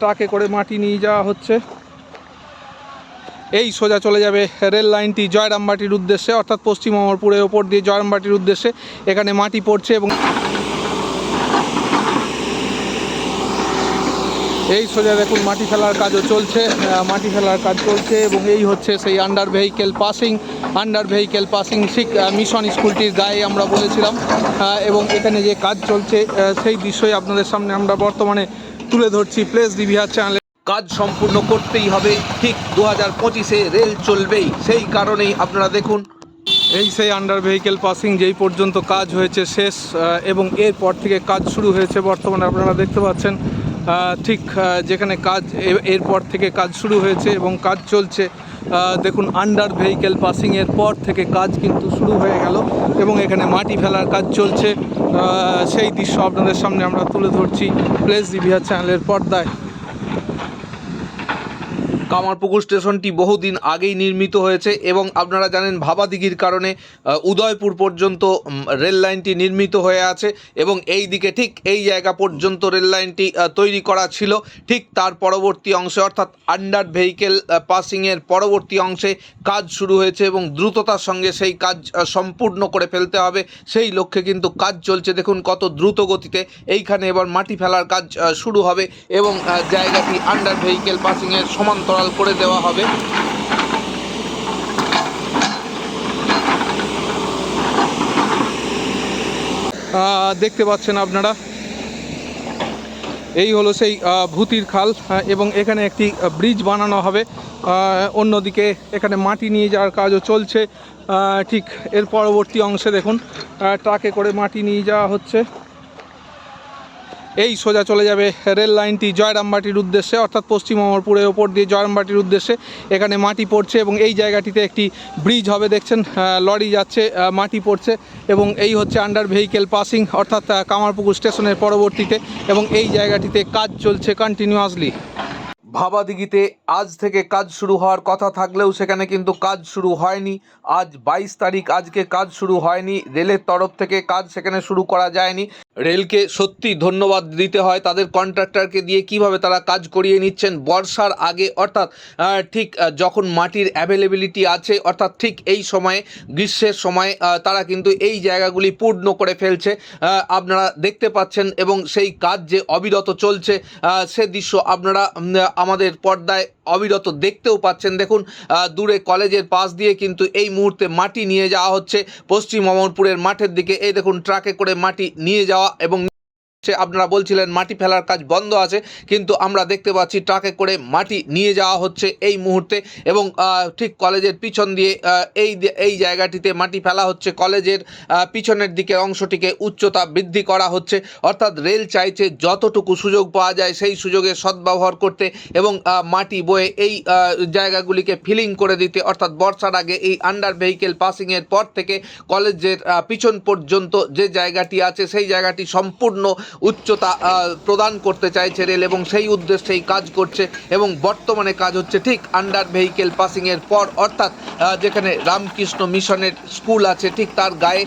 ট্রাকে করে মাটি নিয়ে যাওয়া হচ্ছে। এই সোজা চলে যাবে রেল লাইনটি জয়রামবাটির উদ্দেশ্যে অর্থাৎ পশ্চিম অমরপুরের ওপর দিয়ে জয়রামবাটির উদ্দেশ্যে। এখানে মাটি পড়ছে এবং এই সোজা দেখুন মাটি ফেলার কাজও চলছে মাটি ফেলার কাজ চলছে এবং এই হচ্ছে সেই under vehicle passing under vehicle passing ah, mission স্কুলটির গায়ে আমরা বলেছিলাম। এবং এখানে যে কাজ চলছে সেই দৃশ্যই আপনাদের সামনে আমরা বর্তমানে তুলে ধরছি প্লেস ডিভিআর চ্যানেলে কাজ সম্পূর্ণ করতেই হবে ঠিক দু হাজার পঁচিশে রেল চলবেই সেই কারণেই আপনারা দেখুন। এই সেই আন্ডার ভেহিকেল পাসিং যেই পর্যন্ত কাজ হয়েছে শেষ এবং এরপর থেকে কাজ শুরু হয়েছে বর্তমানে আপনারা দেখতে পাচ্ছেন ঠিক যেখানে কাজ এরপর থেকে কাজ শুরু হয়েছে এবং কাজ চলছে। দেখুন আন্ডার ভেহিকেল পাসিংয়ের পর থেকে কাজ কিন্তু শুরু হয়ে গেল এবং এখানে মাটি ফেলার কাজ চলছে। সেই দৃশ্য আপনাদের সামনে আমরা তুলে ধরছি। প্লেস ডিভিআর চ্যানেলের পর্দায়। কামারপুকুর স্টেশনটি বহুদিন আগেই নির্মিত হয়েছে এবং আপনারা জানেন ভাবাদিঘির কারণে উদয়পুর পর্যন্ত রেল লাইনটি নির্মিত হয়ে আছে এবং এই দিকে ঠিক এই জায়গা পর্যন্ত রেল লাইনটি তৈরি করা ছিল ঠিক তার পরবর্তী অংশে অর্থাৎ আন্ডার ভেহিকেল পাসিংয়ের পরবর্তী অংশে কাজ শুরু হয়েছে এবং দ্রুততার সঙ্গে সেই কাজ সম্পূর্ণ করে ফেলতে হবে। সেই লক্ষ্যে কিন্তু কাজ চলছে। দেখুন কত দ্রুত গতিতে এইখানে এবার মাটি ফেলার কাজ শুরু হবে এবং জায়গাটি আন্ডার ভেহিকেল পাসিংয়ের সমান্তরাল করে দেওয়া হবে। দেখতে পাচ্ছেন আপনারা। এই হলো সেই ভূতির খাল এবং এখানে একটি ব্রিজ বানানো হবে। অন্যদিকে এখানে মাটি নিয়ে যাওয়ার কাজও চলছে। ঠিক এর পরবর্তী অংশে দেখুন ট্রাকে করে মাটি নিয়ে যাওয়া হচ্ছে। এই সোজা চলে যাবে রেল লাইনটি জয়রামবাটির উদ্দেশ্যে, অর্থাৎ পশ্চিম অমরপুরের ওপর দিয়ে জয়রামবাটির উদ্দেশ্যে। এখানে মাটি পড়ছে এবং এই জায়গাটিতে একটি ব্রিজ হবে, দেখছেন লরি যাচ্ছে মাটি পড়ছে এবং এই হচ্ছে আন্ডার ভেহিকেল পাসিং অর্থাৎ কামারপুকুর স্টেশনের পরবর্তীতে এবং এই জায়গাটিতে কাজ চলছে কন্টিনিউয়াসলি ভাবাদিঘিতে আজ থেকে কাজ শুরু হওয়ার কথা থাকলেও সেখানে কিন্তু কাজ শুরু হয়নি। আজ বাইশ তারিখ, আজকে কাজ শুরু হয়নি। রেলের তরফ থেকে কাজ সেখানে শুরু করা যায়নি। রেলকে সত্যি ধন্যবাদ দিতে হয় তাদের কন্ট্রাক্টরকে দিয়ে কীভাবে তারা কাজ করিয়ে নিচ্ছেন বর্ষার আগে, অর্থাৎ ঠিক যখন মাটির অ্যাভেলেবিলিটি আছে, অর্থাৎ ঠিক এই সময়ে, গ্রীষ্মের সময় তারা কিন্তু এই জায়গাগুলি পূর্ণ করে ফেলছে। আপনারা দেখতে পাচ্ছেন এবং সেই কাজ যে অবিরত চলছে সে দৃশ্য আপনারা আমাদের পর্দায় অবিরত দেখতেও পাচ্ছেন। দেখুন দূরে কলেজের পাশ দিয়ে কিন্তু এই মুহূর্তে মাটি নিয়ে যাওয়া হচ্ছে। পশ্চিম অমরপুরের মাঠের দিকে এই দেখুন, ট্রাকে করে মাটি নিয়ে যাওয়া এবং সে আপনারা বলছিলেন মাটি ফেলার কাজ বন্ধ আছে, কিন্তু আমরা দেখতে পাচ্ছি ট্রাকে করে মাটি নিয়ে যাওয়া হচ্ছে এই মুহূর্তে এবং ঠিক কলেজের পিছন দিয়ে এই এই জায়গাটিতে মাটি ফেলা হচ্ছে। কলেজের পিছনের দিকের অংশটিকে উচ্চতা বৃদ্ধি করা হচ্ছে। অর্থাৎ রেল চাইছে যতটুকু সুযোগ পাওয়া যায় সেই সুযোগের সদ্ব্যবহার করতে এবং মাটি বয়ে এই জায়গাগুলিকে ফিলিং করে দিতে। অর্থাৎ বর্ষার আগে এই আন্ডার ভেহিকেল পাসিংয়ের পর থেকে কলেজের পিছন পর্যন্ত যে জায়গাটি আছে সেই জায়গাটি সম্পূর্ণ উচ্চতা প্রদান করতে চাইছে রেল এবং সেই উদ্দেশ্যেই কাজ করছে এবং বর্তমানে কাজ হচ্ছে ঠিক আন্ডার ভেহিকেল পাসিংয়ের পর অর্থাৎ যেখানে রামকৃষ্ণ মিশনের স্কুল আছে ঠিক তার গায়ে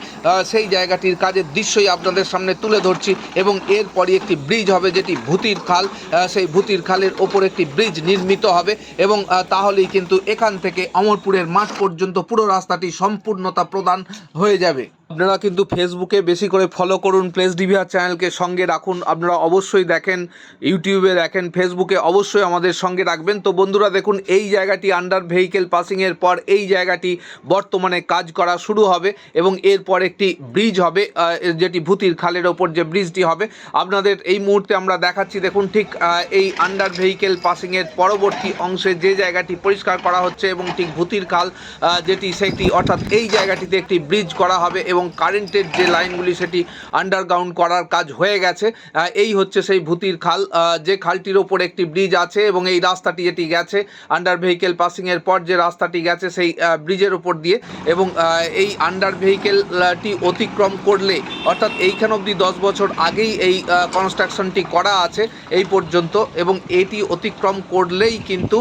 সেই জায়গাটির কাজের দৃশ্যই আপনাদের সামনে তুলে ধরছি এবং এরপরই একটি ব্রিজ হবে যেটি ভূতির খাল সেই ভূতির খালের ওপর একটি ব্রিজ নির্মিত হবে এবং তাহলেই কিন্তু এখান থেকে অমরপুরের মাঠ পর্যন্ত পুরো রাস্তাটি সম্পূর্ণতা প্রদান হয়ে যাবে। আপনারা কিন্তু ফেসবুকে বেশি করে ফলো করুন প্লেস ডিভিআর চ্যানেলকে সঙ্গে রাখুন। আপনারা অবশ্যই দেখেন ইউটিউবে দেখেন ফেসবুকে অবশ্যই আমাদের সঙ্গে রাখবেন। তো বন্ধুরা, দেখুন, এই জায়গাটি আন্ডার ভেহিকেল পাসিংয়ের পর এই জায়গাটি বর্তমানে কাজ করা শুরু হবে এবং এরপর একটি ব্রিজ হবে যেটি ভূতির খালের ওপর যে ব্রিজটি হবে। আপনাদের এই মুহূর্তে আমরা দেখাচ্ছি, দেখুন, ঠিক এই আন্ডার ভেহিকেল পাসিংয়ের পরবর্তী অংশে যে জায়গাটি পরিষ্কার করা হচ্ছে এবং ঠিক ভূতির খাল যেটি সেটি, অর্থাৎ এই জায়গাটিতে একটি ব্রিজ করা হবে এবং কারেন্টের যে লাইনগুলি সেটি আন্ডারগ্রাউন্ড করার কাজ হয়ে গেছে। এই হচ্ছে সেই ভূতির খাল। যে খালটির ওপর একটি ব্রিজ আছে এবং এই রাস্তাটি যেটি গেছে। আন্ডার ভেহিকেল পাসিংয়ের পর যে রাস্তাটি গেছে সেই ব্রিজের ওপর দিয়ে এবং এই আন্ডার ভেহিকেলটি অতিক্রম করলে, অর্থাৎ এইখান অবধি দশ বছর আগেই এই কনস্ট্রাকশনটি করা আছে এই পর্যন্ত এবং এটি অতিক্রম করলেই কিন্তু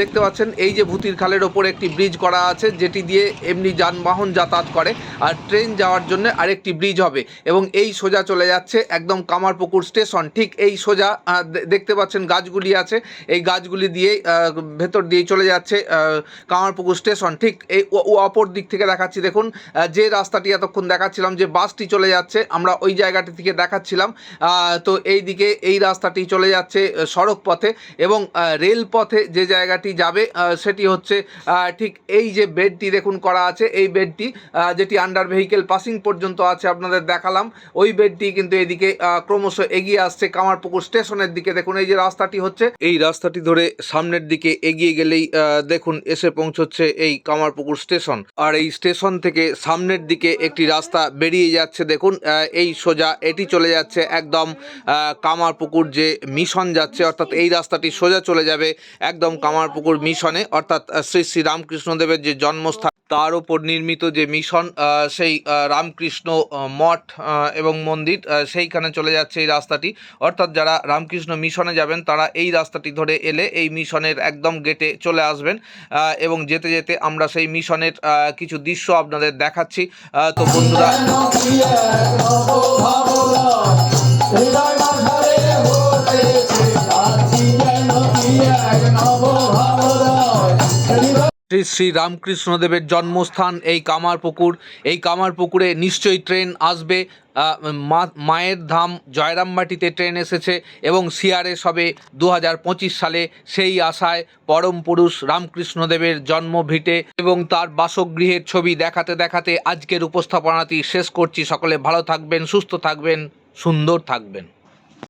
দেখতে পাচ্ছেন এই যে ভূতির খালের ওপর একটি ব্রিজ করা আছে যেটি দিয়ে এমনি যানবাহন যাতায়াত করে। আর ট্রেন ট্রেন যাওয়ার জন্য আরেকটি ব্রিজ হবে এবং এই সোজা চলে যাচ্ছে একদম কামারপুকুর স্টেশন। ঠিক এই সোজা দেখতে পাচ্ছেন গাছগুলি আছে। এই গাছগুলি দিয়ে ভেতর দিয়ে চলে যাচ্ছে কামারপুকুর স্টেশন। ঠিক এই অপর দিক থেকে দেখাচ্ছি দেখুন যে রাস্তাটি এতক্ষণ দেখাচ্ছিলাম যে বাসটি চলে যাচ্ছে আমরা ওই জায়গাটি থেকে দেখাচ্ছিলাম। তো এই দিকে এই রাস্তাটি চলে যাচ্ছে সড়ক পথে এবং আহ, রেল পথে যে জায়গাটি যাবে সেটি হচ্ছে ঠিক এই যে বেডটি দেখুন করা আছে এই বেডটি যেটি আন্ডার ভেহিকেল পাসিং পর্যন্ত আছে আপনাদের দেখালাম। ওই বেডটি কিন্তু এদিকে ক্রমশ এগিয়ে আসছে কামারপুকুর স্টেশনের দিকে। দেখুন, এই যে রাস্তাটি হচ্ছে, এই রাস্তাটি ধরে সামনের দিকে এগিয়ে গেলেই দেখুন, এসে পৌঁছচ্ছে এই কামারপুকুর স্টেশন। আর এই স্টেশন থেকে সামনের দিকে একটি রাস্তা বেরিয়ে যাচ্ছে। দেখুন এই সোজা, এটি চলে যাচ্ছে একদম কামারপুকুর যে মিশন যাচ্ছে, অর্থাৎ এই রাস্তাটি সোজা চলে যাবে একদম কামারপুকুর মিশনে অর্থাৎ শ্রী শ্রী রামকৃষ্ণদেবের যে জন্মস্থান তার ওপর নির্মিত যে মিশন সেই রামকৃষ্ণ মঠ এবং মন্দির সেইখানে চলে যাচ্ছে এই রাস্তাটি। অর্থাৎ যারা রামকৃষ্ণ মিশনে যাবেন, তারা এই রাস্তাটি ধরে এলে এই মিশনের একদম গেটে চলে আসবেন এবং যেতে যেতে আমরা সেই মিশনের কিছু দৃশ্য আপনাদের দেখাচ্ছি। তো বন্ধুরা, হৃদয় মাঝারে যেন শ্রী রামকৃষ্ণদেবের জন্মস্থান এই কামারপুকুর। এই কামারপুকুরে নিশ্চয়ই ট্রেন আসবে। মায়ের ধাম জয়রামবাটিতে ট্রেন এসেছে এবং সিআরএস হবে দু হাজার পঁচিশ সালে সেই আশায় পরম পুরুষ রামকৃষ্ণদেবের জন্ম ভিটে এবং তার বাসগৃহের ছবি দেখাতে দেখাতে আজকের উপস্থাপনাটি শেষ করছি। সকলে ভালো থাকবেন, সুস্থ থাকবেন, সুন্দর থাকবেন।